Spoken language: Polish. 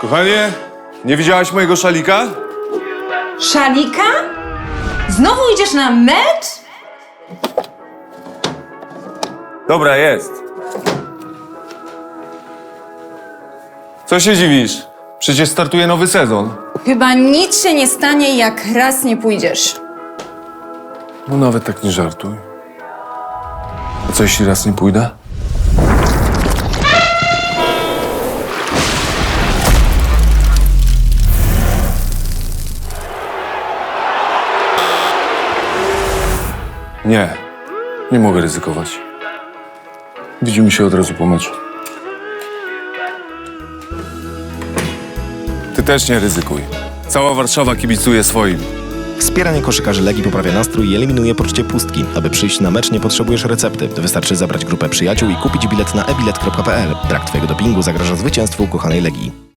Kochanie, nie widziałaś mojego szalika? Szalika? Znowu idziesz na mecz? Dobra, jest. Co się dziwisz? Przecież startuje nowy sezon. Chyba nic się nie stanie, jak raz nie pójdziesz. No nawet tak nie żartuj. A co jeśli raz nie pójdę? Nie, nie mogę ryzykować. Widzimy się od razu po meczu. Ty też nie ryzykuj. Cała Warszawa kibicuje swoim. Wspieranie koszykarzy Legii poprawia nastrój i eliminuje poczucie pustki. Aby przyjść na mecz nie potrzebujesz recepty. Wystarczy zabrać grupę przyjaciół i kupić bilet na ebilet.pl. Brak twojego dopingu zagraża zwycięstwu ukochanej Legii.